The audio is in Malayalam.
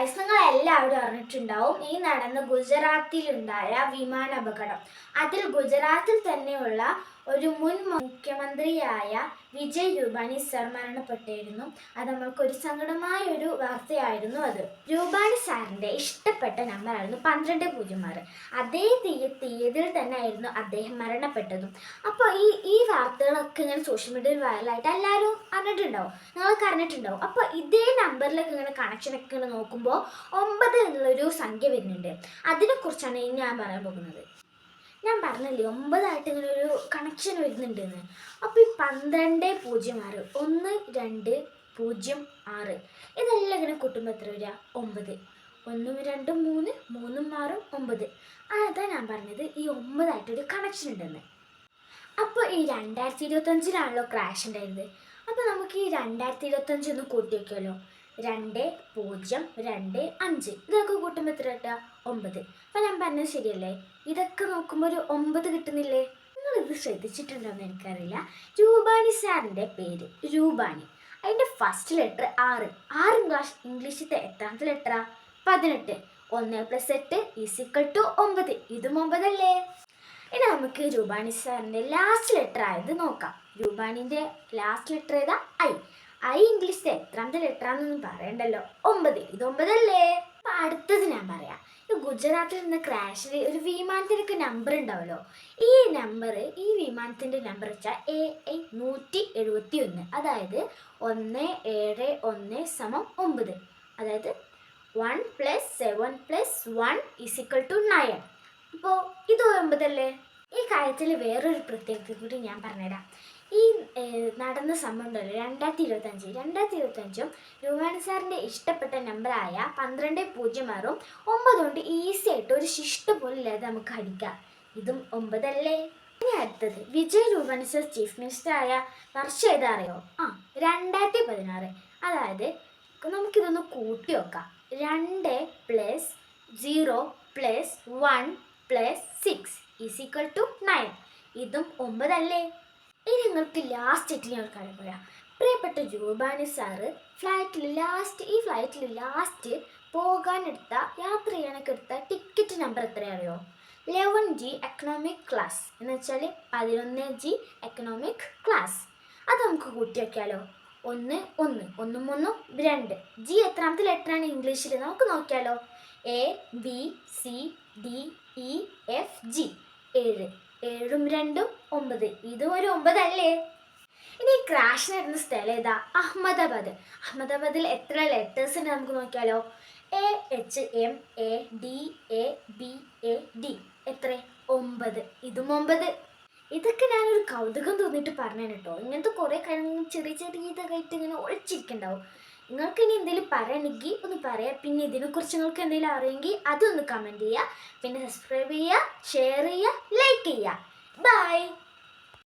ഗൈസ് നിങ്ങൾ എല്ലാവരും അറിഞ്ഞിട്ടുണ്ടാവും. ഈ നടന്ന ഗുജറാത്തിലുണ്ടായ വിമാന അപകടം അതിൽ ഗുജറാത്തിൽ തന്നെയുള്ള ഒരു മുൻ മുഖ്യമന്ത്രിയായ വിജയ് രൂപാണി സർ മരണപ്പെട്ടിരുന്നു. അത് നമ്മൾക്ക് ഒരു സങ്കടമായ ഒരു വാർത്തയായിരുന്നു അത്. രൂപാണി സാറിന്റെ ഇഷ്ടപ്പെട്ട നമ്പറായിരുന്നു പന്ത്രണ്ട് പൂജ്യം ആറ്. അതേ തീയ തന്നെ ആയിരുന്നു അദ്ദേഹം മരണപ്പെട്ടതും. അപ്പോൾ ഈ ഈ വാർത്തകളൊക്കെ ഇങ്ങനെ സോഷ്യൽ മീഡിയയിൽ വൈറലായിട്ട് എല്ലാവരും അറിഞ്ഞിട്ടുണ്ടാവും. നിങ്ങൾക്ക് അറിഞ്ഞിട്ടുണ്ടാവും. അപ്പോൾ ഇതേ നമ്പറിലൊക്കെ ഇങ്ങനെ കണക്ഷനൊക്കെ ഇങ്ങനെ നോക്കുമ്പോൾ ഒമ്പത് എന്നുള്ളൊരു സംഖ്യ വരുന്നുണ്ട്. അതിനെക്കുറിച്ചാണ് ഞാൻ പറയാൻ പോകുന്നത്. ഞാൻ പറഞ്ഞില്ലേ ഒമ്പതായിട്ട് ഇങ്ങനെ ഒരു കണക്ഷൻ വരുന്നുണ്ടെന്ന്. അപ്പോൾ ഈ പന്ത്രണ്ട് പൂജ്യം ആറ് ഒന്ന് രണ്ട് പൂജ്യം ആറ് ഇതെല്ലാം ഇങ്ങനെ കൂട്ടുമ്പോൾ എത്ര വരിക? ഒമ്പത്. ഒന്നും രണ്ടും മൂന്ന് മൂന്നും ആറും ഒമ്പത്. അതാ ഞാൻ പറഞ്ഞത് ഈ ഒമ്പതായിട്ടൊരു കണക്ഷൻ ഉണ്ടെന്ന്. അപ്പോൾ ഈ രണ്ടായിരത്തി ഇരുപത്തഞ്ചിലാണല്ലോ ക്രാഷ് ഉണ്ടായിരുന്നത്. അപ്പോൾ നമുക്ക് ഈ രണ്ടായിരത്തി ഇരുപത്തഞ്ച് ഒന്ന് കൂട്ടി വയ്ക്കുമല്ലോ രണ്ട് പൂജ്യം രണ്ട് അഞ്ച്. ഇതൊക്കെ കൂട്ടുമ്പോൾ എത്ര കിട്ടുക? ഒമ്പത്. അപ്പം ഞാൻ പറഞ്ഞത് ശരിയല്ലേ? ഇതൊക്കെ നോക്കുമ്പോൾ ഒരു ഒമ്പത് കിട്ടുന്നില്ലേ? നിങ്ങളിത് ശ്രദ്ധിച്ചിട്ടുണ്ടോയെന്ന് എനിക്കറിയില്ല. രൂപാണി സാറിന്റെ പേര്. രൂപാണി. അതിന്റെ ഫസ്റ്റ് ലെറ്റർ ആറ്. ആറ് ക്ലാസ് ഇംഗ്ലീഷിലത്തെ എത്രാമത്തെ ലെറ്ററാ പതിനെട്ട്. ഒന്ന് പ്ലസ് എട്ട് ഈസിക്കൾ ടു ഒമ്പത്. ഇതും ഒമ്പതല്ലേ? ഇനി നമുക്ക് രൂപാണി സാറിന്റെ ലാസ്റ്റ് ലെറ്റർ ആയത് നോക്കാം. രൂപാണിന്റെ ലാസ്റ്റ് ലെറ്റർ ഏതാ? ഐ. ഐ ഇംഗ്ലീഷിൽ എത്രാമത്തെ ലെറ്റർ ആണെന്നൊന്നും പറയണ്ടല്ലോ. ഒമ്പത്. ഇത് ഒമ്പതല്ലേ? അപ്പൊ അടുത്തത് ഞാൻ പറയാം. ഈ ഗുജറാത്തിൽ നിന്ന് ക്രാഷിൽ ഒരു വിമാനത്തിനൊക്കെ നമ്പർ ഉണ്ടാവല്ലോ. ഈ നമ്പർ ഈ വിമാനത്തിന്റെ നമ്പർ വെച്ചാൽ എ ഐ നൂറ്റി എഴുപത്തി ഒന്ന് അതായത് ഒന്ന് ഏഴ് ഒന്ന് സമം ഒമ്പത്. അതായത് one plus seven plus one is equal to nine അപ്പോൾ ഇത് ഒമ്പതല്ലേ? ഈ കാര്യത്തിൽ വേറൊരു പ്രത്യേകത കൂടി ഞാൻ പറഞ്ഞുതരാം. ഈ നടന്ന സംഭവം ഉണ്ടല്ലോ രണ്ടായിരത്തി ഇരുപത്തഞ്ച് രണ്ടായിരത്തി ഇരുപത്തഞ്ചും രുവാണി സാറിന്റെ ഇഷ്ടപ്പെട്ട നമ്പറായ പന്ത്രണ്ട് പൂജ്യം ആറും ഒമ്പത് കൊണ്ട് ഈസി ആയിട്ട് ഒരു ശിഷ്ട പോലും ഇല്ലാതെ നമുക്ക് അടിക്കാം. ഇതും ഒമ്പതല്ലേ? ഇനി അടുത്തത്. Vijay Rupani sir chief minister ആയ വർഷം ഏതാ അറിയോ? ആ രണ്ടായിരത്തി പതിനാറ് അതായത് നമുക്കിതൊന്ന് കൂട്ടി വെക്കാം രണ്ട് plus zero plus one plus six is equal to nine ഇതും ഒമ്പതല്ലേ? ഇനി നിങ്ങൾക്ക് ലാസ്റ്റ് ആയിട്ട് ഞാൻ കാര്യം പറയാം. പ്രിയപ്പെട്ട ജോബാനി സാറ് ഫ്ലൈറ്റിൽ ലാസ്റ്റ് ഈ ഫ്ലൈറ്റിൽ ലാസ്റ്റ് പോകാനെടുത്ത യാത്ര ചെയ്യാനൊക്കെ എടുത്ത ടിക്കറ്റ് നമ്പർ എത്രയറിയോ ലെവൻ ജി എക്കണോമിക് ക്ലാസ് എന്ന് വെച്ചാൽ പതിനൊന്ന് ജി എക്കണോമിക് ക്ലാസ് അത് നമുക്ക് കൂട്ടി വയ്ക്കാലോ ഒന്ന് ഒന്ന് ഒന്നും ഒന്നും രണ്ട്. ജി എത്രാമത്തെ ലെറ്ററാണ് ഇംഗ്ലീഷിൽ നമുക്ക് നോക്കിയാലോ. A B C D E F G ഏഴ്. ഏഴും രണ്ടും ഒമ്പത്. ഇതും ഒരു ഒമ്പതല്ലേ? ഇനി ക്രാഷ് നടന്ന സ്ഥലം ഏതാ? അഹമ്മദാബാദ്. അഹമ്മദാബാദിൽ എത്ര ലെറ്റേഴ്സ് ഉണ്ട് നമുക്ക് നോക്കിയാലോ? A H M A D A B A D എത്ര? ഒമ്പത്. ഇതും ഒമ്പത്. ഇതൊക്കെ ഞാനൊരു കൗതുകം തോന്നിയിട്ട് പറഞ്ഞു കേട്ടോ. ഇങ്ങനത്തെ കുറേ കാര്യങ്ങൾ ചെറിയ ചെറിയ ഇതൊക്കെ ആയിട്ട് ഇങ്ങനെ ഒളിച്ചിരിക്കണ്ടാവും. നിങ്ങൾക്ക് ഇനി എന്തെങ്കിലും പറയണമെങ്കിൽ ഒന്ന് പറയാം. പിന്നെ ഇതിനെക്കുറിച്ച് നിങ്ങൾക്ക് എന്തെങ്കിലും അറിയുമെങ്കിൽ അതൊന്ന് കമന്റ് ചെയ്യുക. പിന്നെ സബ്സ്ക്രൈബ് ചെയ്യുക ഷെയർ ചെയ്യുക ലൈക്ക് ചെയ്യുക. ബൈ